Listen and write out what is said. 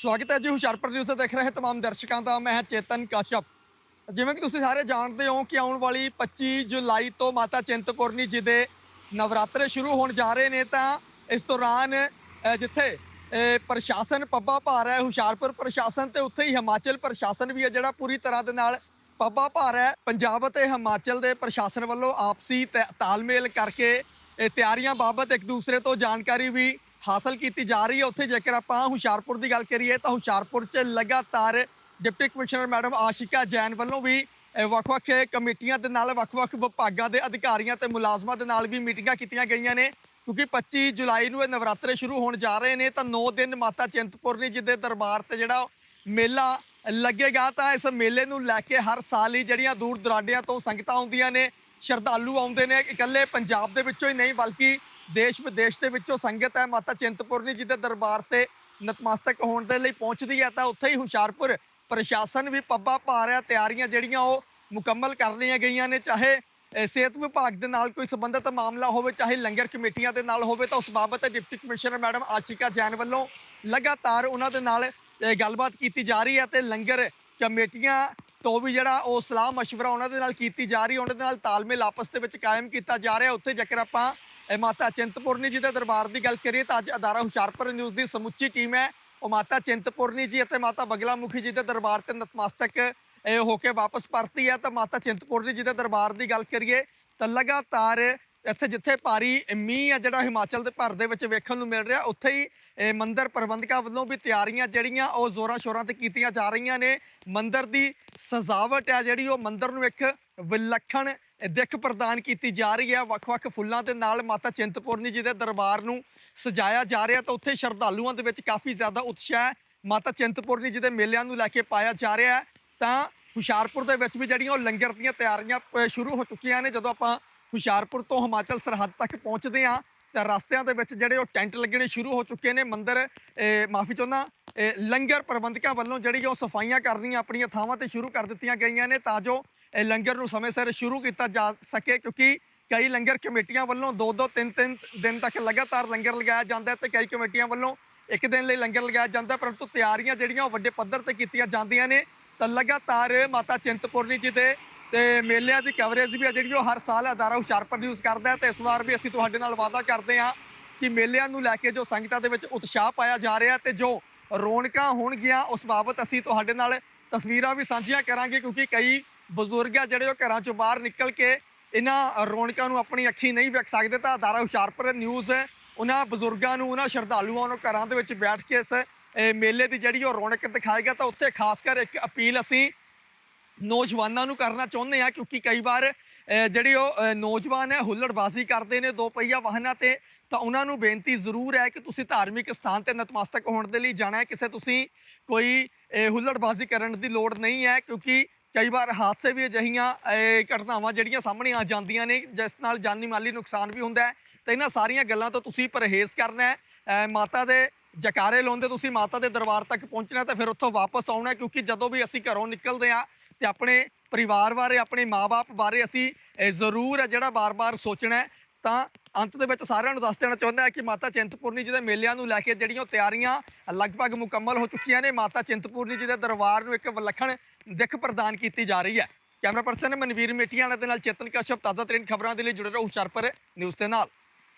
ਸਵਾਗਤ ਹੈ ਜੀ ਹੁਸ਼ਿਆਰਪੁਰ ਨਿਊਜ਼ ਦੇਖ ਰਹੇ ਤਮਾਮ ਦਰਸ਼ਕਾਂ ਦਾ, ਮੈਂ ਚੇਤਨ ਕਸ਼ਪ। ਜਿਵੇਂ ਕਿ ਤੁਸੀਂ ਸਾਰੇ ਜਾਣਦੇ ਹੋ ਕਿ ਆਉਣ ਵਾਲੀ 25 ਜੁਲਾਈ ਤੋਂ ਮਾਤਾ ਚਿੰਤਪੁਰਨੀ ਜੀ ਦੇ ਨਵਰਾਤਰੇ ਸ਼ੁਰੂ ਹੋਣ ਜਾ ਰਹੇ ਨੇ ਤਾਂ ਇਸ ਦੌਰਾਨ ਜਿੱਥੇ ਪ੍ਰਸ਼ਾਸਨ ਪੱਬਾ ਭਾਰ ਹੈ, ਹੁਸ਼ਿਆਰਪੁਰ ਪ੍ਰਸ਼ਾਸਨ ਤੇ ਉੱਥੇ ਹੀ ਹਿਮਾਚਲ ਪ੍ਰਸ਼ਾਸਨ ਵੀ ਹੈ, ਜਿਹੜਾ ਪੂਰੀ ਤਰ੍ਹਾਂ ਦੇ ਨਾਲ ਪੱਬਾ ਭਾਰ ਹੈ। ਪੰਜਾਬ ਅਤੇ ਹਿਮਾਚਲ ਦੇ ਪ੍ਰਸ਼ਾਸਨ ਵੱਲੋਂ ਆਪਸੀ ਤਾ- ਤਾਲਮੇਲ ਕਰਕੇ ਤਿਆਰੀਆਂ ਬਾਬਤ ਇੱਕ ਦੂਸਰੇ ਤੋਂ ਜਾਣਕਾਰੀ ਵੀ ਹਾਸਲ ਕੀਤੀ ਜਾ ਰਹੀ ਹੈ। ਉੱਥੇ ਜੇਕਰ ਆਪਾਂ ਹੁਸ਼ਿਆਰਪੁਰ ਦੀ ਗੱਲ ਕਰੀਏ ਤਾਂ ਹੁਸ਼ਿਆਰਪੁਰ 'ਚ ਲਗਾਤਾਰ deputy commissioner madam Ashika Jain ਵੱਲੋਂ ਵੀ ਵੱਖ-ਵੱਖ ਕਮੇਟੀਆਂ ਦੇ ਨਾਲ, ਵੱਖ-ਵੱਖ ਵਿਭਾਗਾਂ ਦੇ ਅਧਿਕਾਰੀਆਂ ਤੇ ਮੁਲਾਜ਼ਮਾਂ ਦੇ ਨਾਲ ਵੀ ਮੀਟਿੰਗਾਂ ਕੀਤੀਆਂ ਗਈਆਂ ਨੇ। ਕਿਉਂਕਿ 25 ਜੁਲਾਈ ਨੂੰ ਇਹ ਨਵਰਾਤਰੇ ਸ਼ੁਰੂ ਹੋਣ ਜਾ ਰਹੇ ਨੇ ਤਾਂ 9 ਦਿਨ ਮਾਤਾ ਚਿੰਤਪੁਰਨੀ ਜੀ ਦੇ ਦਰਬਾਰ ਤੇ ਜਿਹੜਾ ਮੇਲਾ ਲੱਗੇਗਾ ਤਾਂ ਇਸ ਮੇਲੇ ਨੂੰ ਲੈ ਕੇ ਹਰ ਸਾਲ ਹੀ ਜਿਹੜੀਆਂ ਦੂਰ ਦੁਰਾਡਿਆਂ ਤੋਂ ਸੰਗਤਾਂ ਆਉਂਦੀਆਂ ਨੇ, ਸ਼ਰਧਾਲੂ ਆਉਂਦੇ ਨੇ। ਇਕੱਲੇ ਪੰਜਾਬ ਦੇ ਵਿੱਚੋਂ ਹੀ ਨਹੀਂ, ਬਲਕਿ ਦੇਸ਼ ਵਿਦੇਸ਼ ਦੇ ਵਿੱਚੋਂ ਸੰਗਤ ਹੈ, ਮਾਤਾ ਚਿੰਤਪੁਰਨੀ ਜੀ ਦੇ ਦਰਬਾਰ ਤੇ ਨਤਮਸਤਕ ਹੋਣ ਦੇ ਲਈ ਪਹੁੰਚਦੀ ਹੈ, ਤਾਂ ਉੱਥੇ ਹੀ ਹੁਸ਼ਿਆਰਪੁਰ ਪ੍ਰਸ਼ਾਸਨ ਵੀ ਪੱਬਾ ਪਾ ਰਿਹਾ ਤਿਆਰੀਆਂ ਜਿਹੜੀਆਂ ਉਹ ਮੁਕੰਮਲ ਕਰ ਲਈਆਂ ਗਈਆਂ ਨੇ, ਚਾਹੇ ਸਿਹਤ ਵਿਭਾਗ ਦੇ ਨਾਲ ਕੋਈ ਸੰਬੰਧਿਤ ਮਾਮਲਾ ਹੋਵੇ, ਚਾਹੇ ਲੰਗਰ ਕਮੇਟੀਆਂ ਦੇ ਨਾਲ ਹੋਵੇ, ਤਾਂ ਉਸ ਬਾਬਤ deputy commissioner madam Ashika Jain ਵੱਲੋਂ ਲਗਾਤਾਰ ਉਹਨਾਂ ਦੇ ਨਾਲ ਗੱਲਬਾਤ ਕੀਤੀ ਜਾ ਰਹੀ ਹੈ ਤੇ ਲੰਗਰ ਕਮੇਟੀਆਂ ਤੋਂ ਵੀ ਜਿਹੜਾ ਉਹ ਸਲਾਹ مشਵਰਾ ਉਹਨਾਂ ਦੇ ਨਾਲ ਕੀਤੀ ਜਾ ਰਹੀ ਉਹਨਾਂ ਦੇ ਨਾਲ ਤਾਲਮੇਲ ਆਪਸ ਦੇ ਵਿੱਚ ਕਾਇਮ ਕੀਤਾ ਜਾ ਰਿਹਾ, ਉੱਥੇ ਜੇਕਰ ਆਪਾਂ ਮਾਤਾ ਚਿੰਤਪੁਰਨੀ ਜੀ ਦੇ ਦਰਬਾਰ ਦੀ ਗੱਲ ਕਰੀਏ ਤਾਂ ਅੱਜ ਅਦਾਰਾ ਹੁਸ਼ਿਆਰਪੁਰ ਨਿਊਜ਼ ਦੀ ਸਮੁੱਚੀ ਟੀਮ ਹੈ। ਉਹ ਮਾਤਾ ਚਿੰਤਪੁਰਨੀ ਜੀ ਅਤੇ ਮਾਤਾ ਬਗਲਾ ਮੁਖੀ ਜੀ ਦੇ ਦਰਬਾਰ ਤੇ ਨਤਮਸਤਕ ਹੋ ਕੇ ਵਾਪਸ ਪਰਤੀ ਹੈ। ਤਾਂ ਮਾਤਾ ਚਿੰਤਪੁਰਨੀ ਜੀ ਦੇ ਦਰਬਾਰ ਦੀ ਗੱਲ ਕਰੀਏ ਤਾਂ ਲਗਾਤਾਰ ਇੱਥੇ ਜਿੱਥੇ ਭਾਰੀ ਮੀਂਹ ਆ ਜਿਹੜਾ ਹਿਮਾਚਲ ਦੇ ਭਰ ਦੇ ਵਿੱਚ ਵੇਖਣ ਨੂੰ ਮਿਲ ਰਿਹਾ ਉੱਥੇ ਹੀ ਮੰਦਰ ਪ੍ਰਬੰਧਕਾਂ ਵੱਲੋਂ ਵੀ ਤਿਆਰੀਆਂ ਜਿਹੜੀਆਂ ਉਹ ਜ਼ੋਰਾਂ ਸ਼ੋਰਾਂ ਤੇ ਕੀਤੀਆਂ ਜਾ ਰਹੀਆਂ ਨੇ। ਮੰਦਰ ਦੀ ਸਜਾਵਟ ਹੈ ਜਿਹੜੀ ਉਹ ਮੰਦਰ ਨੂੰ ਇੱਕ ਵਿਲੱਖਣ ਦਿੱਖ ਪ੍ਰਦਾਨ ਕੀਤੀ ਜਾ ਰਹੀ ਹੈ। ਵੱਖ-ਵੱਖ ਫੁੱਲਾਂ ਦੇ ਨਾਲ ਮਾਤਾ ਚਿੰਤਪੁਰਨੀ ਜੀ ਦੇ ਦਰਬਾਰ ਨੂੰ ਸਜਾਇਆ ਜਾ ਰਿਹਾ ਤਾਂ ਉੱਥੇ ਸ਼ਰਧਾਲੂਆਂ ਦੇ ਵਿੱਚ ਕਾਫੀ ਜ਼ਿਆਦਾ ਉਤਸ਼ਾਹ ਹੈ। ਮਾਤਾ ਚਿੰਤਪੁਰਨੀ ਜੀ ਦੇ ਮੇਲਿਆਂ ਨੂੰ ਲੈ ਕੇ ਪਾਇਆ ਜਾ ਰਿਹਾ ਤਾਂ ਹੁਸ਼ਿਆਰਪੁਰ ਦੇ ਵਿੱਚ ਵੀ ਜਿਹੜੀਆਂ ਉਹ ਲੰਗਰ ਦੀਆਂ ਤਿਆਰੀਆਂ ਅ, ਸ਼ੁਰੂ ਹੋ ਚੁੱਕੀਆਂ ਨੇ ਜਦੋਂ ਆਪਾਂ ਹੁਸ਼ਿਆਰਪੁਰ ਤੋਂ ਹਿਮਾਚਲ ਸਰਹੱਦ ਤੱਕ ਪਹੁੰਚਦੇ ਹਾਂ। ਤਾਂ ਰਸਤਿਆਂ ਦੇ ਵਿੱਚ ਜਿਹੜੇ ਉਹ ਟੈਂਟ ਲੱਗਣੇ ਸ਼ੁਰੂ ਹੋ ਚੁੱਕੇ ਨੇ। ਮੰਦਿਰ ਮਾਫੀ ਚਾਹੁੰਦਾ, ਇਹ ਲੰਗਰ ਪ੍ਰਬੰਧਕਾਂ ਵੱਲੋਂ ਜਿਹੜੀ ਉਹ ਸਫਾਈਆਂ ਕਰਨੀਆਂ ਆਪਣੀਆਂ ਥਾਵਾਂ ਤੇ ਸ਼ੁਰੂ ਕਰ ਦਿੱਤੀਆਂ ਗਈਆਂ ਨੇ ਤਾਂ ਜੋ ਲੰਗਰ ਨੂੰ ਸਮੇਂ ਸਿਰ ਸ਼ੁਰੂ ਕੀਤਾ ਜਾ ਸਕੇ। ਕਿਉਂਕਿ ਕਈ ਲੰਗਰ ਕਮੇਟੀਆਂ ਵੱਲੋਂ ਦੋ ਦੋ ਤਿੰਨ ਤਿੰਨ ਦਿਨ ਤੱਕ ਲਗਾਤਾਰ ਲੰਗਰ ਲਗਾਇਆ ਜਾਂਦਾ ਹੈ ਤੇ ਕਈ ਕਮੇਟੀਆਂ ਵੱਲੋਂ ਇੱਕ ਦਿਨ ਲਈ ਲੰਗਰ ਲਗਾਇਆ ਜਾਂਦਾ, ਪਰੰਤੂ ਤਿਆਰੀਆਂ ਜਿਹੜੀਆਂ ਉਹ ਵੱਡੇ ਪੱਧਰ ਤੇ ਕੀਤੀਆਂ ਜਾਂਦੀਆਂ ਨੇ। ਤਾਂ ਲਗਾਤਾਰ ਮਾਤਾ ਚਿੰਤਪੁਰਨੀ ਜੀ ਦੇ ਤੇ ਮੇਲਿਆਂ ਦੀ ਕਵਰੇਜ ਵੀ ਆ ਜਿਹੜੀ ਉਹ ਹਰ ਸਾਲ ਅਦਾਰਾ ਹੁਸ਼ਿਆਰਪੁਰ ਨਿਊਜ਼ ਕਰਦਾ ਹੈ ਤੇ ਇਸ ਵਾਰ ਵੀ ਅਸੀਂ ਤੁਹਾਡੇ ਨਾਲ ਵਾਅਦਾ ਕਰਦੇ ਹਾਂ ਕਿ ਮੇਲਿਆਂ ਨੂੰ ਲੈ ਕੇ ਜੋ ਸੰਗਤਾਂ ਦੇ ਵਿੱਚ ਉਤਸ਼ਾਹ ਪਾਇਆ ਜਾ ਰਿਹਾ ਤੇ ਜੋ ਰੌਣਕਾਂ ਹੋਣਗੀਆਂ, ਉਸ ਬਾਬਤ ਅਸੀਂ ਤੁਹਾਡੇ ਨਾਲ ਤਸਵੀਰਾਂ ਵੀ ਸਾਂਝੀਆਂ ਕਰਾਂਗੇ ਕਿਉਂਕਿ ਕਈ ਬਜ਼ੁਰਗ ਆ ਜਿਹੜੇ ਉਹ ਘਰਾਂ ਚੋਂ ਬਾਹਰ ਨਿਕਲ ਕੇ ਇਹਨਾਂ ਰੌਣਕਾਂ ਨੂੰ ਆਪਣੀ ਅੱਖੀ ਨਹੀਂ ਵੇਖ ਸਕਦੇ ਤਾਂ ਅਦਾਰਾ ਹੁਸ਼ਿਆਰਪੁਰ ਨਿਊਜ਼ ਉਹਨਾਂ ਬਜ਼ੁਰਗਾਂ ਨੂੰ, ਉਹਨਾਂ ਸ਼ਰਧਾਲੂਆਂ ਨੂੰ ਘਰਾਂ ਦੇ ਵਿੱਚ ਬੈਠ ਕੇ ਇਸ ਮੇਲੇ ਦੀ ਜਿਹੜੀ ਉਹ ਰੌਣਕ ਦਿਖਾਏਗਾ ਤਾਂ ਉੱਥੇ ਖਾਸ ਕਰ ਇੱਕ ਅਪੀਲ ਅਸੀਂ ਨੌਜਵਾਨਾਂ ਨੂੰ ਕਰਨਾ ਚਾਹੁੰਦੇ ਆ, ਕਿਉਂਕਿ ਕਈ ਵਾਰ ਜਿਹੜੇ ਉਹ ਨੌਜਵਾਨ ਹੈ, ਹੁੱਲੜਬਾਜ਼ੀ ਕਰਦੇ ਨੇ ਦੋ ਪਹੀਆ ਵਾਹਨਾਂ ਤੇ, ਤਾਂ ਉਹਨਾਂ ਨੂੰ ਬੇਨਤੀ ਜ਼ਰੂਰ ਹੈ ਕਿ ਤੁਸੀਂ ਧਾਰਮਿਕ ਸਥਾਨ ਤੇ ਨਤਮਸਤਕ ਹੋਣ ਦੇ ਲਈ ਜਾਣਾ ਹੈ। ਕਿਸੇ ਤੁਸੀਂ ਕੋਈ ਹੁੱਲੜਬਾਜ਼ੀ ਕਰਨ ਦੀ ਲੋੜ ਨਹੀਂ ਹੈ, ਕਿਉਂਕਿ ਕਈ ਵਾਰ ਹਾਦਸੇ ਵੀ ਅਜਿਹੀਆਂ ਘਟਨਾਵਾਂ ਜਿਹੜੀਆਂ ਸਾਹਮਣੇ ਆ ਜਾਂਦੀਆਂ ਨੇ, ਜਿਸ ਨਾਲ ਜਾਨੀ ਮਾਲੀ ਨੁਕਸਾਨ ਵੀ ਹੁੰਦਾ ਹੈ। ਤਾਂ ਇਹਨਾਂ ਸਾਰੀਆਂ ਗੱਲਾਂ ਤੋਂ ਤੁਸੀਂ ਪਰਹੇਜ਼ ਕਰਨਾ ਹੈ। ਮਾਤਾ ਦੇ ਜਕਾਰੇ ਲਾਉਂਦੇ ਤੁਸੀਂ, ਮਾਤਾ ਦੇ ਦਰਬਾਰ ਤੱਕ ਪਹੁੰਚਣਾ ਤੇ ਫਿਰ ਉੱਥੋਂ ਵਾਪਸ ਆਉਣਾ ਕਿਉਂਕਿ ਜਦੋਂ ਵੀ ਅਸੀਂ ਘਰੋਂ ਨਿਕਲਦੇ ਆ ਤੇ ਆਪਣੇ ਪਰਿਵਾਰ ਬਾਰੇ, ਆਪਣੇ ਮਾਪੇ ਬਾਰੇ ਅਸੀਂ ਜ਼ਰੂਰ ਹੈ ਜਿਹੜਾ ਬਾਰ-ਬਾਰ ਸੋਚਣਾ ਤਾਂ ਅੰਤ ਦੇ ਵਿੱਚ ਸਾਰਿਆਂ ਨੂੰ ਦੱਸ ਦੇਣਾ ਚਾਹੁੰਦਾ ਹਾਂ ਕਿ ਮਾਤਾ ਚਿੰਤਪੁਰਨੀ ਜੀ ਦੇ ਮੇਲਿਆਂ ਨੂੰ ਲੈ ਕੇ ਜਿਹੜੀਆਂ ਉਹ ਤਿਆਰੀਆਂ ਲਗਭਗ ਮੁਕੰਮਲ ਹੋ ਚੁੱਕੀਆਂ ਨੇ, ਮਾਤਾ ਚਿੰਤਪੂਰਨੀ ਜੀ ਦੇ ਦਰਬਾਰ ਨੂੰ ਇੱਕ ਵਿਲੱਖਣ ਦਿੱਖ ਪ੍ਰਦਾਨ ਕੀਤੀ ਜਾ ਰਹੀ ਹੈ। ਕੈਮਰਾ ਪਰਸਨ ਮਨਵੀਰ ਮੇਟੀਆਂ ਦੇ ਨਾਲ ਚੇਤਨ ਕਸ਼ਪ ਤਾਜ਼ਾ ਤਰੀਨ ਖਬਰਾਂ ਦੇ ਲਈ ਜੁੜੇ ਰਹੋ ਹੁਸ਼ਿਆਰਪੁਰ ਨਿਊਜ਼ ਦੇ ਨਾਲ।